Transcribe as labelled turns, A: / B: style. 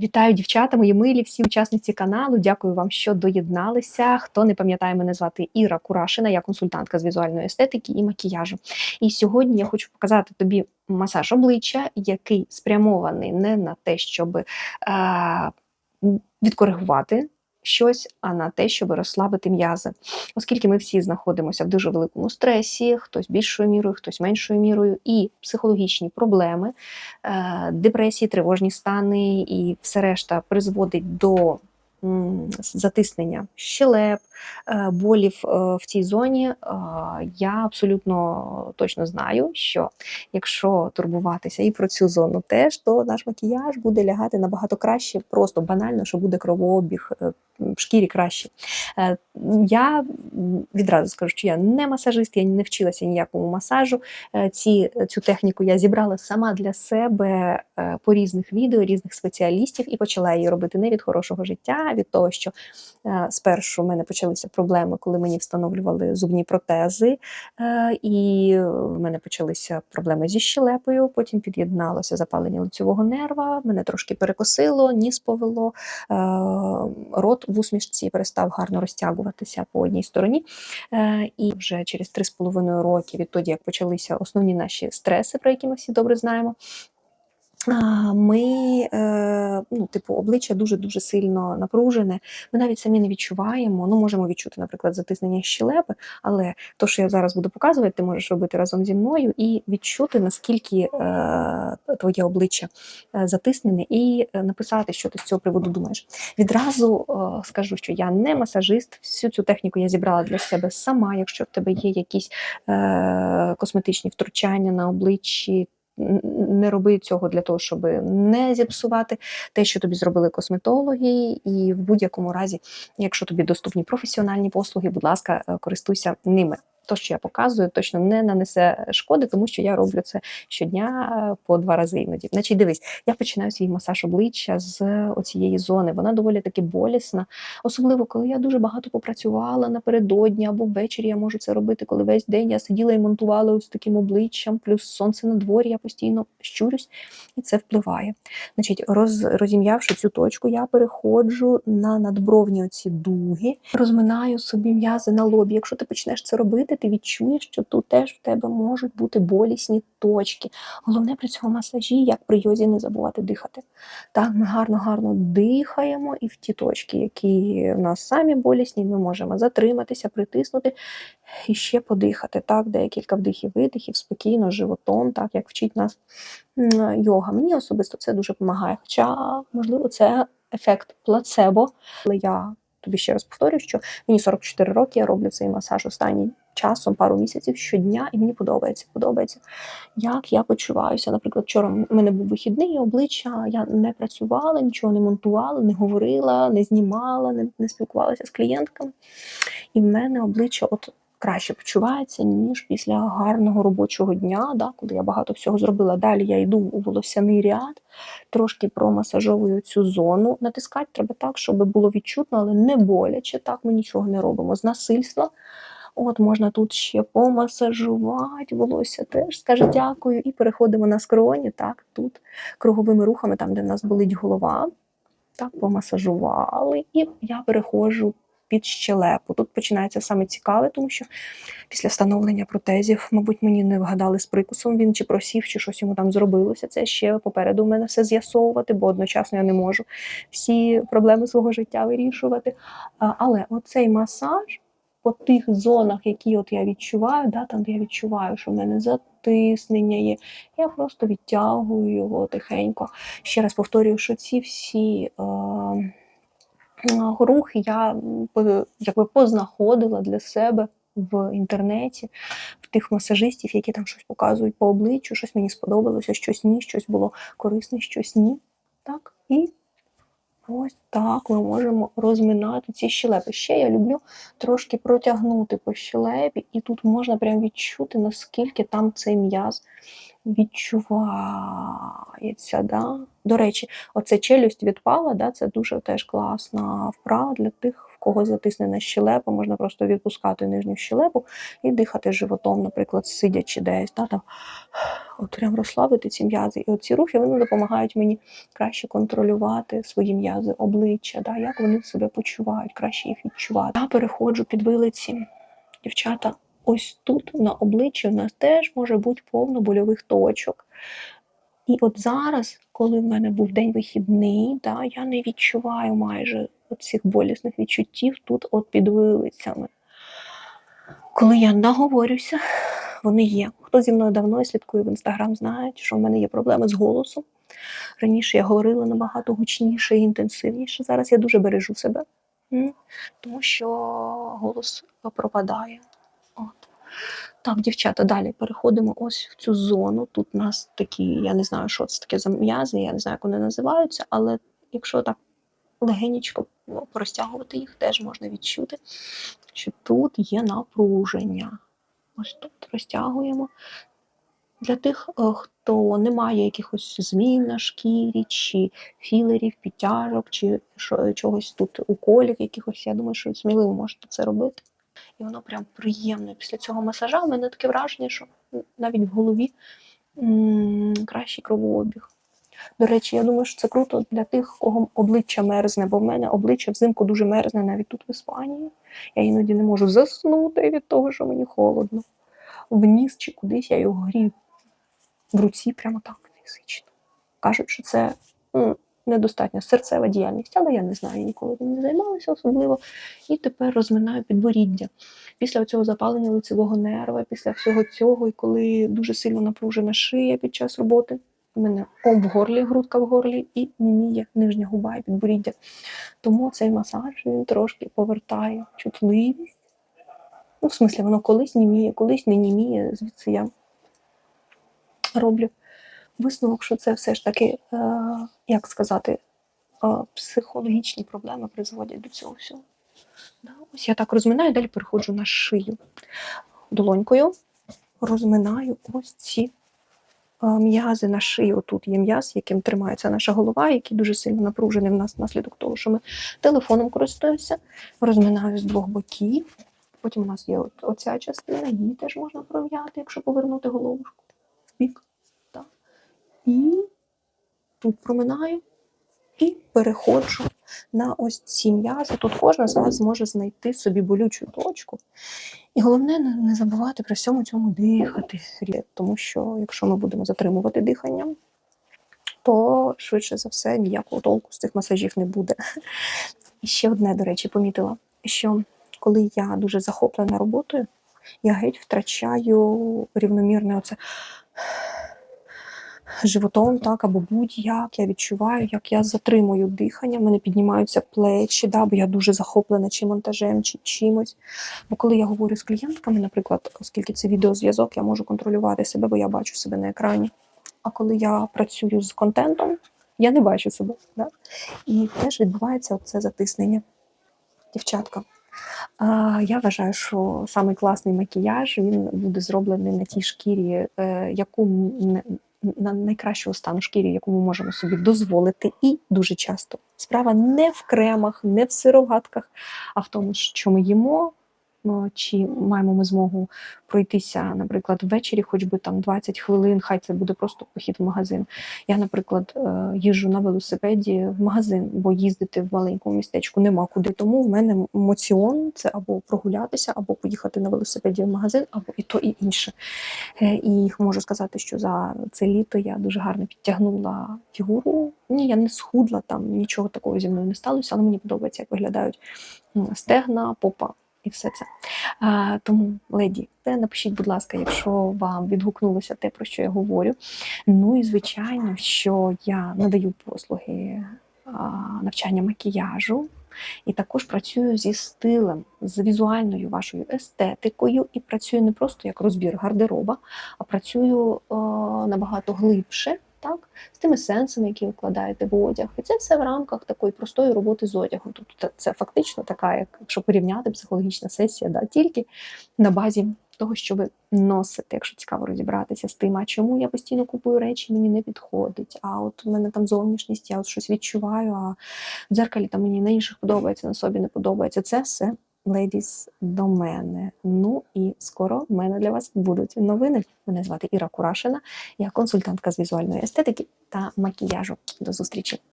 A: Вітаю дівчата, мої милі, всі учасниці каналу. Дякую вам, що доєдналися. Хто не пам'ятає, мене звати Іра Курашина, я консультантка з візуальної естетики і макіяжу. І сьогодні я хочу показати тобі масаж обличчя, який спрямований не на те, щоб е, відкоригувати щось, а на те, щоб розслабити м'язи. Оскільки ми всі знаходимося в дуже великому стресі, хтось більшою мірою, хтось меншою мірою, і психологічні проблеми, е, депресії, тривожні стани і все решта призводить до затиснення щелеп, е, болів е, в цій зоні. Я абсолютно точно знаю, що якщо турбуватися і про цю зону теж, то наш макіяж буде лягати набагато краще, просто банально, що буде кровообіг шкірі краще. Е, Я відразу скажу, що я не масажист, я не вчилася ніякому масажу. Е, Ці, цю техніку я зібрала сама для себе е, по різних відео, різних спеціалістів, і почала її робити не від хорошого життя, а від того, що спершу в мене почалися проблеми, коли мені встановлювали зубні протези, і в мене почалися проблеми зі щелепою. Потім під'єдналося запалення лицьового нерва, мене трошки перекосило, ніс повело, рот в усмішці перестав гарно розтягуватися по одній стороні. Е, І вже через 3,5 роки, відтоді, як почалися основні наші стреси, про які ми всі добре знаємо. Ми, е, ну, типу, обличчя дуже-дуже сильно напружене. Ми навіть самі не відчуваємо. Ну, можемо відчути, наприклад, затиснення щелепи, але то, що я зараз буду показувати, ти можеш робити разом зі мною і відчути, наскільки е, твоє обличчя е, затиснене, і е, написати, що ти з цього приводу думаєш. Відразу е, скажу, що я не масажист. Всю цю техніку я зібрала для себе сама. Якщо в тебе є якісь е, косметичні втручання на обличчі. Не роби цього для того, щоб не зіпсувати те, що тобі зробили косметологи, і в будь-якому разі, якщо тобі доступні професіональні послуги, будь ласка, е, користуйся ними. То, що я показую, точно не нанесе шкоди, тому що я роблю це щодня е, по два рази іноді. Значить, дивись, я починаю свій масаж обличчя з оцієї зони. Вона доволі таки болісна, особливо коли я дуже багато попрацювала напередодні або ввечері я можу це робити, коли весь день я сиділа і монтувала ось таким обличчям, плюс сонце на дворі, я постійно щурюсь, і це впливає. Значить, роз, розім'явши цю точку, я переходжу на надбровні оці дуги, розминаю собі м'язи на лобі. Якщо ти почнеш це робити, ти відчуєш, що тут теж в тебе можуть бути болісні точки. Головне при цьому масажі, як при йозі, не забувати дихати. Так, ми гарно-гарно дихаємо, і в ті точки, які в нас самі болісні, ми можемо затриматися, притиснути і ще подихати. Так, декілька вдихів, видихів, спокійно, животом, так як вчить нас йога. Мені особисто це дуже допомагає. Хоча, можливо, це ефект плацебо. Але я тобі ще раз повторюю, що мені 44 роки, я роблю цей масаж останнім часом, пару місяців щодня, і мені подобається. Подобається, як я почуваюся. Наприклад, вчора в мене був вихідний обличчя, я не працювала, нічого не монтувала, не говорила, не знімала, не, не спілкувалася з клієнтками. І в мене обличчя от краще почувається, ніж після гарного робочого дня, да, коли я багато всього зробила. Далі я йду у волосяний ряд, трошки промасажовую цю зону. Натискати треба так, щоб було відчутно, але не боляче. Так ми нічого не робимо з насильства. От можна тут ще помасажувати волосся теж, скаже дякую, і переходимо на скроні, так, тут круговими рухами, там, де в нас болить голова. Так, помасажували, і я переходжу під щелепу. Тут починається саме цікаве, тому що після встановлення протезів, мабуть, мені не вгадали з прикусом, він чи просів, чи щось йому там зробилося. Це ще попереду в мене все з'ясовувати, бо одночасно я не можу всі проблеми свого життя вирішувати. Але оцей масаж по тих зонах, які от я відчуваю, да, там де я відчуваю, що в мене затиснення є, я просто відтягую його тихенько. Ще раз повторюю, що ці всі. Е, Рухи я якби познаходила для себе в інтернеті, в тих масажистів, які там щось показують по обличчю, щось мені сподобалося, щось ні, щось було корисне, щось ні. Так, і ось так ми можемо розминати ці щелепи. Ще я люблю трошки протягнути по щелепі, і тут можна прям відчути, наскільки там цей м'яз відчувається. Да? До речі, оце челюсть відпала, да? це дуже теж класна вправа для тих, когось затиснена щелепа, можна просто відпускати нижню щелепу і дихати животом, наприклад, сидячи десь. Да, там, от прям розслабити ці м'язи. І оці рухи вони допомагають мені краще контролювати свої м'язи, обличчя, да, як вони себе почувають, краще їх відчувати. Я переходжу під вилиці. Дівчата, ось тут на обличчі у нас теж може бути повно больових точок. І от зараз, коли в мене був день вихідний, да, я не відчуваю майже цих болісних відчуттів тут от під вилицями. Коли я наговорюся, вони є. Хто зі мною давно слідкує в інстаграм, знає, що в мене є проблеми з голосом. Раніше я говорила набагато гучніше і інтенсивніше. Зараз я дуже бережу себе, тому що голос пропадає. От. Так, дівчата, далі переходимо ось в цю зону. Тут у нас такі, я не знаю, що це таке за м'язи, я не знаю, як вони називаються, але якщо так легенечко порозтягувати їх, теж можна відчути, що тут є напруження. Ось тут розтягуємо. Для тих, е, хто не має якихось змін на шкірі, чи філерів, підтяжок, чи чогось тут уколів якихось, я думаю, що сміливо можете це робити. І воно прям приємно. Після цього масажа в мене таке враження, що навіть в голові м, кращий кровообіг. До речі, я думаю, що це круто для тих, кого обличчя мерзне, бо в мене обличчя взимку дуже мерзне навіть тут в Іспанії. Я іноді не можу заснути від того, що мені холодно. В ніс чи кудись я його грію в руці прямо так фізично. Кажуть, що це м, недостатньо серцева діяльність, але я не знаю, ніколи не займалася особливо. І тепер розминаю підборіддя. Після цього запалення лицевого нерва, після всього цього, і коли дуже сильно напружена шия під час роботи, у мене в горлі, грудка в горлі і німіє нижня губа і підборіддя. Тому цей масаж він трошки повертає чутливість. Ну, в смислі, воно колись німіє, колись не німіє, звідси я роблю висновок, що це все ж таки, е, як сказати, е, психологічні проблеми призводять до цього всього. Да, ось я так розминаю, далі переходжу на шию. Долонькою розминаю ось ці м'язи на шиї. Отут є м'яз, яким тримається наша голова, який дуже сильно напружений в нас внаслідок того, що ми телефоном користуємося. Розминаю з двох боків. Потім у нас є от, оця частина, її теж можна пров'яти, якщо повернути головушку в бік. Так. І тут проминаю і переходжу на ось ці м'язи. Тут кожна з вас зможе знайти собі болючу точку. І головне не забувати при всьому цьому дихати, тому що якщо ми будемо затримувати дихання, то швидше за все ніякого толку з цих масажів не буде. І ще одне, до речі, помітила, що коли я дуже захоплена роботою, я геть втрачаю рівномірне оце животом, так, або будь-як. Я відчуваю, як я затримую дихання, в мене піднімаються плечі, да, бо я дуже захоплена чи монтажем, чи чимось. Бо коли я говорю з клієнтками, наприклад, оскільки це відеозв'язок, я можу контролювати себе, бо я бачу себе на екрані. А коли я працюю з контентом, я не бачу себе. Да? І теж відбувається це затиснення. Дівчатка. Я вважаю, що самий класний макіяж він буде зроблений на тій шкірі, е, яку на найкращого стану шкірі, яку ми можемо собі дозволити, і дуже часто справа не в кремах, не в сироватках, а в тому, що ми їмо. Чи маємо ми змогу пройтися, наприклад, ввечері, хоч би там 20 хвилин, хай це буде просто похід в магазин. Я, наприклад, е, їжджу на велосипеді в магазин, бо їздити в маленькому містечку нема куди. Тому в мене моціон це або прогулятися, або поїхати на велосипеді в магазин, або і то, і інше. Е, І можу сказати, що за це літо я дуже гарно підтягнула фігуру. Ні, я не схудла, там нічого такого зі мною не сталося, але мені подобається, як виглядають стегна, попа і все це. А, тому, леді, напишіть, будь ласка, якщо вам відгукнулося те, про що я говорю. Ну і звичайно, що я надаю послуги навчання макіяжу. І також працюю зі стилем, з візуальною вашою естетикою, і працюю не просто як розбір гардероба, а працюю е, набагато глибше, так, з тими сенсами, які ви вкладаєте в одяг. І це все в рамках такої простої роботи з одягом. Тобто це фактично така, як якщо порівняти психологічна сесія, да, тільки на базі того, щоб носити, якщо цікаво розібратися з тим, а чому я постійно купую речі, мені не підходить. А от в мене там зовнішність, я от щось відчуваю, а в дзеркалі там мені на інших подобається, на собі не подобається. Це все ледіс до мене. Ну і скоро в мене для вас будуть новини. Мене звати Іра Курашина, я консультантка з візуальної естетики та макіяжу. До зустрічі!